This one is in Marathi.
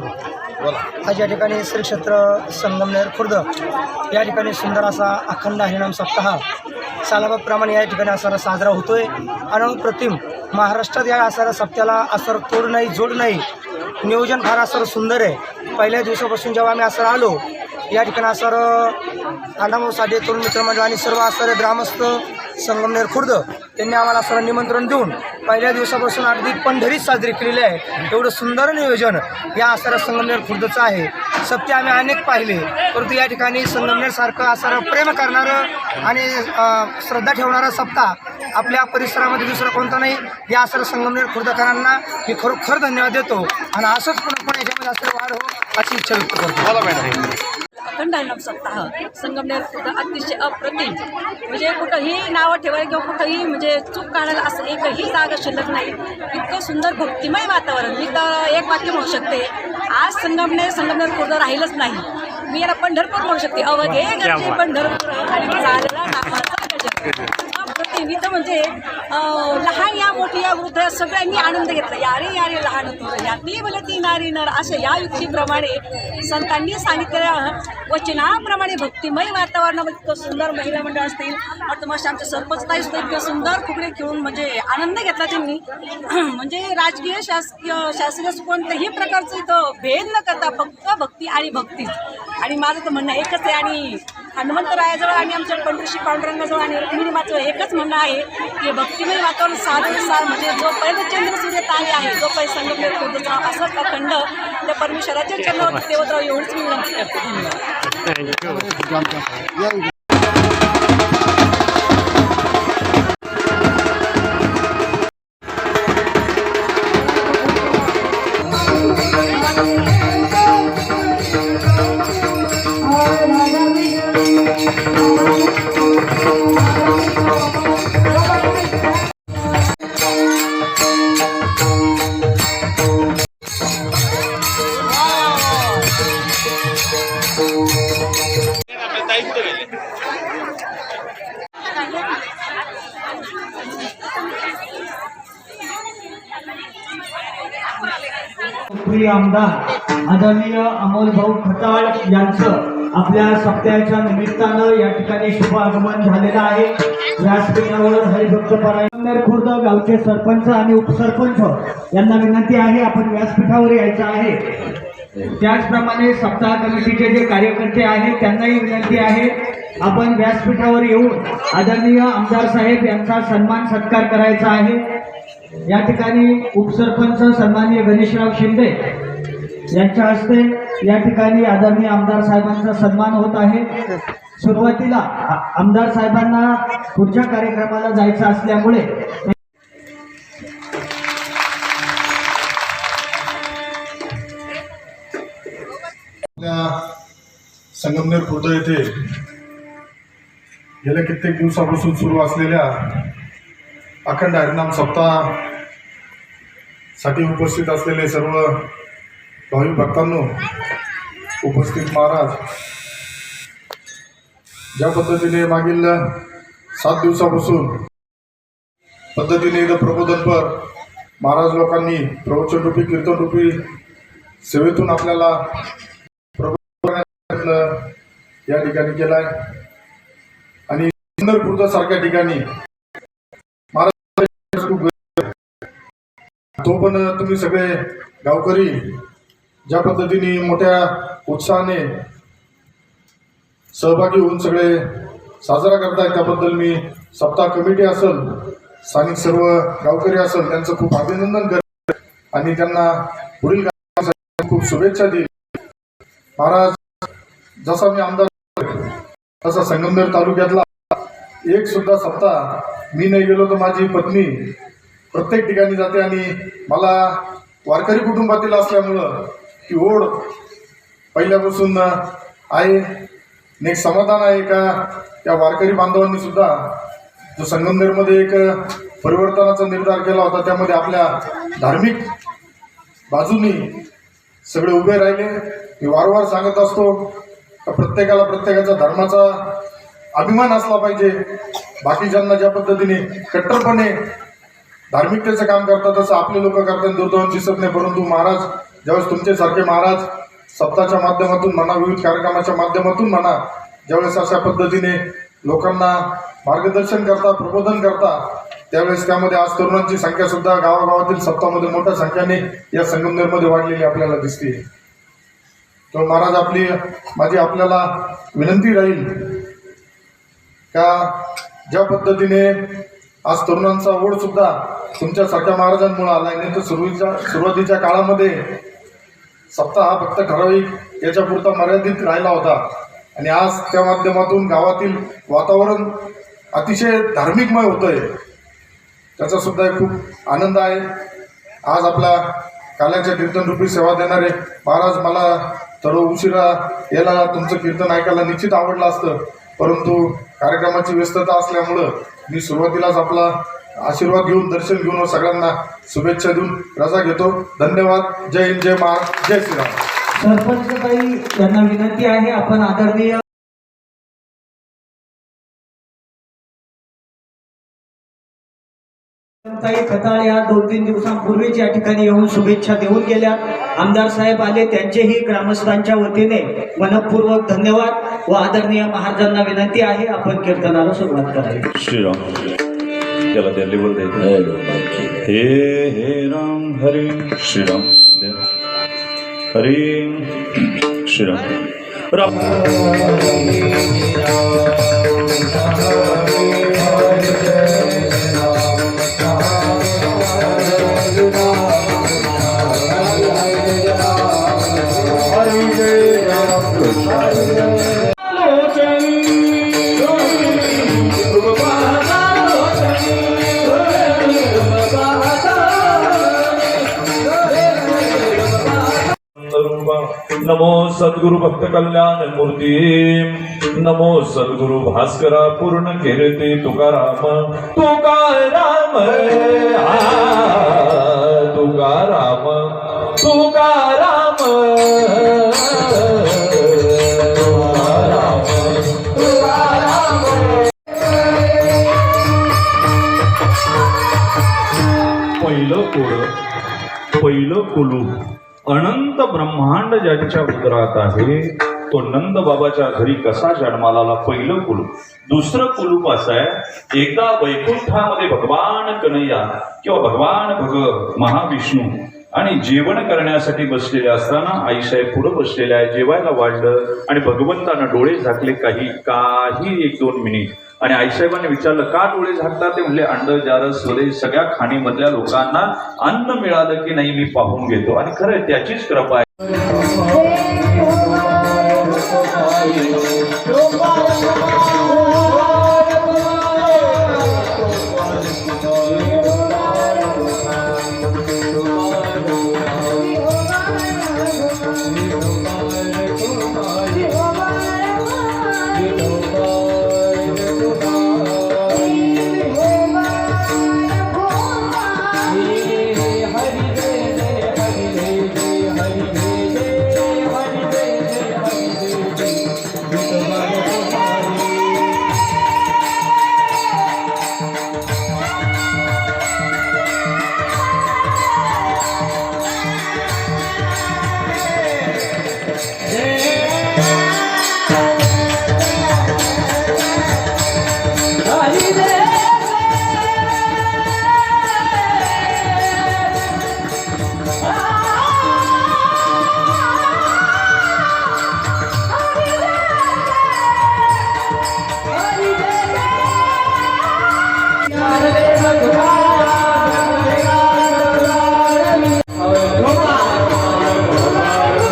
हा आज या ठिकाणी श्री क्षेत्र संगमनेर खुर्द या ठिकाणी सुंदर असा अखंड हरिनाम सप्ताह सालाबाप्रमाणे या ठिकाणी असा साजरा होतोय. आणि प्रतिम महाराष्ट्रात या असारा सप्त्याला असर तोड नाही जोड नाही. नियोजन फार असं सुंदर आहे. पहिल्या दिवसापासून जेव्हा आम्ही असं आलो या ठिकाणी असं अण्णाभाऊ साधे तरुण मित्रमंडळ आणि सर्व असणारे ग्रामस्थ संगमनेर खुर्द त्यांनी आम्हाला सर्व निमंत्रण देऊन पहिल्या दिवसापासून अगदी पंढरीच साजरी केलेली आहे. एवढं सुंदर नियोजन या असणाऱ्या संगमनेर खुर्दचं आहे. सत्य आम्ही अनेक पाहिले परंतु या ठिकाणी संगमनेरसारखं असणारं प्रेम करणारं आणि श्रद्धा ठेवणारा सप्ताह आपल्या परिसरामध्ये दुसरं कोणतं नाही. या असणाऱ्या संगमनेर खुर्दकरांना मी खरोखर धन्यवाद देतो. आणि असंच पुन्हा पुन्हा याच्यामध्ये असं वाढ हो अशी इच्छा व्यक्त करतो. बोला मॅडम. अखंड सप्ताह. संगमनेर कुठं अतिशय अप्रतिम. म्हणजे कुठंही नावं ठेवायला किंवा कुठंही म्हणजे चूक काढायला असं एकही जागा शिल्लक नाही. इतकं सुंदर भक्तिमय वातावरण. मी तर एक वाक्य म्हणू शकते आज संगमनेर संगमनेर खुर्द राहीलच नाही. मी याला पंढरपूर म्हणू शकते. अवघे गरजे पंढरपूर आणि चालला नावाचा तर म्हणजे लहान या मोठी या वृद्ध या सगळ्यांनी आनंद घेतला. यारे यारे लहान तुझं भले ती नारी नर अशा या युक्तीप्रमाणे संतांनी सांगितलेल्या वचनाप्रमाणे भक्तिमय वातावरणामध्ये म्हणजे इतकं सुंदर महिला मंडळ असतील. आणि तुम्हाला आमच्या सरपंच सुद्धा इतकं सुंदर फुगडे खेळून म्हणजे आनंद घेतला त्यांनी. म्हणजे राजकीय शासकीय शासकीय कोणत्याही प्रकारचं इथं भेद न करता फक्त भक्ती आणि भक्तीच. आणि माझं तर म्हणणं एकच आहे आणि हनुमंतरायाजवळ आणि आमच्या पंढरीशी पांडुरंगाजवळ आणि रुक्मिणी मात्र एकच म्हणणं आहे की भक्तिमय वातावरण साधं सार म्हणजे जो पहिलं चंद्र सूर्य तारे आहे जो काही संगमनेर खोदचा असंच अखंड त्या परमेश्वराच्या चंद्रावर देवतराव एवढीच मी विनंती करते धन्यवाद प्रिय आमदार आदरणीय अमोल भाऊ खताळ यांचं आपल्या सप्त्याच्या निमित्तानं या ठिकाणी शुभ आगमन झालेलं आहे. व्यासपीठावर हरिभक्त परायण खुर्द गावचे सरपंच आणि उपसरपंच यांना विनंती आहे आपण व्यासपीठावर यायचं आहे. त्याचप्रमाणे सप्ताह कमिटीचे जे कार्यकर्ते आहेत त्यांनाही विनंती आहे आपण व्यासपीठावर येऊन आदरणीय आमदार साहेब यांचा सन्मान सत्कार करायचा आहे. या ठिकाणी उपसरपंच सन्माननीय गणेशराव शिंदे यांच्या हस्ते या ठिकाणी आदरणीय आमदार साहेबांचा सन्मान होत आहे. सुरुवातीला आमदार साहेबांना पुढच्या कार्यक्रमाला जायचं असल्यामुळे संगमनेर खुर्द येथे गेल्या कित्येक दिवसापासून सुरू असलेल्या अखंड हरिनाम सप्ताहासाठी उपस्थित असलेले सर्व भावी भक्तांनो उपस्थित महाराज ज्या पद्धतीने मागील सात दिवसापासून पद्धतीने इथं प्रबोधनपर महाराज लोकांनी प्रवचनरूपी कीर्तनरूपी सेवेतून आपल्याला प्रयत्न या ठिकाणी केलाय. आणि पंढरपूरच्या सारख्या ठिकाणी तो पण तुम्ही सगळे गावकरी ज्या पद्धतीने मोठ्या उत्साहाने सहभागी होऊन सगळे साजरा करताय त्याबद्दल मी सप्ताह कमिटी असेल स्थानिक सर्व गावकरी असेल त्यांचं खूप अभिनंदन करतो. आणि त्यांना पुढील खूप शुभेच्छा देईल. महाराज जसा मी आमदार तसा संगमनेर तालुक्यातला एक सुद्धा सप्ताह मी नाही गेलो तर माझी पत्नी प्रत्येक ठिकाणी जाते आणि मला वारकरी कुटुंबातील असल्यामुळं ती ओढ पहिल्यापासून आहे. आणि एक समाधान आहे का? त्या वारकरी बांधवांनी सुद्धा जो संगमनेरमध्ये एक परिवर्तनाचा निर्धार केला होता त्यामध्ये आपल्या धार्मिक बाजूनी सगळे उभे राहिले. मी वारंवार सांगत असतो प्रत्येकाला प्रत्येकाचा धर्माचा अभिमान असला पाहिजे. बाकीच्यांना ज्या पद्धतीने कट्टरपणे धार्मिकतेचं काम करतात तसं आपले लोक करतात. दुर्दैवान दिसत नाही. परंतु महाराज ज्यावेळेस तुमच्यासारखे महाराज सप्ताच्या माध्यमातून म्हणा विविध कार्यक्रमाच्या माध्यमातून म्हणा ज्यावेळेस अशा पद्धतीने लोकांना मार्गदर्शन करता प्रबोधन करता त्यावेळेस त्यामध्ये आज तरुणांची संख्या सुद्धा गावागावातील सप्तामध्ये मोठ्या संख्येने या संगमनेरमध्ये वाढलेली आपल्याला दिसते तर महाराज आपली माझी आपल्याला विनंती राहील का ज्या पद्धतीने आज तरुणांचा ओढ सुद्धा तुमच्यासारख्या महाराजांमुळे आलाय. नाही तर सुरुवातीच्या सुरुवातीच्या काळामध्ये सप्ताह हा फक्त ठराविक याच्यापुरता मर्यादित राहिला होता. आणि आज त्या माध्यमातून गावातील वातावरण अतिशय धार्मिकमय होतंय. आहे त्याचासुद्धा एक खूप आनंद आहे. आज आपला काल्याच्या कीर्तनरूपी सेवा देणारे महाराज मला तर उशिरा याला तुमचं कीर्तन ऐकायला निश्चित आवडलं असतं. परंतु कार्यक्रमाची व्यस्तता असल्यामुळं मी सुरुवातीलाच आपला आशीर्वाद घेऊन दर्शन घेऊन व सगळ्यांना शुभेच्छा देऊन रजा घेतो. धन्यवाद. जय हिंद जय महाराज. जय श्रीराम. सरपंच काही यांना विनंती आहे आपण आदरणीय ताई खताळ या दोन तीन दिवसांपूर्वीच या ठिकाणी येऊन शुभेच्छा देऊन गेल्या आमदार साहेब आले त्यांचेही ग्रामस्थांच्या वतीने मनपूर्वक धन्यवाद व आदरणीय महाराजांना विनंती आहे आपण कीर्तनाला सुरुवात करावी श्रीराम त्याला त्या लेवल हे हे राम हरे श्रीराम. हरे श्रीराम राम नमो सदगुरु भक्त कल्याण मूर्ति। नमो सदगुरु भास्कर पूर्ण कीर्ती तुकाराम। तुकाराम तुकाराम। तुकाराम। ब्रह्मांड ज्याच्या उदरात आहे तो नंद बाबाच्या घरी कसा जन्माला पहिलं कुलूप? दुसरं कुलूप असं आहे एकदा वैकुंठामध्ये भगवान कन्हैया किंवा भगवान भग महाविष्णू आणि जेवण करण्यासाठी बसलेले असताना आईसाहेब पुढे बसलेले आहे जेवायला वाढलं आणि भगवंतानं डोळे झाकले काही काही एक दोन मिनिट. आणि आईसाहेबांनी विचारलं का डोळे झाकता? ते म्हणले अंड जारस सोले सगळ्या खाणीमधल्या लोकांना अन्न मिळालं की नाही मी पाहून घेतो. आणि खरं त्याचीच कृपा आहे. Thank you.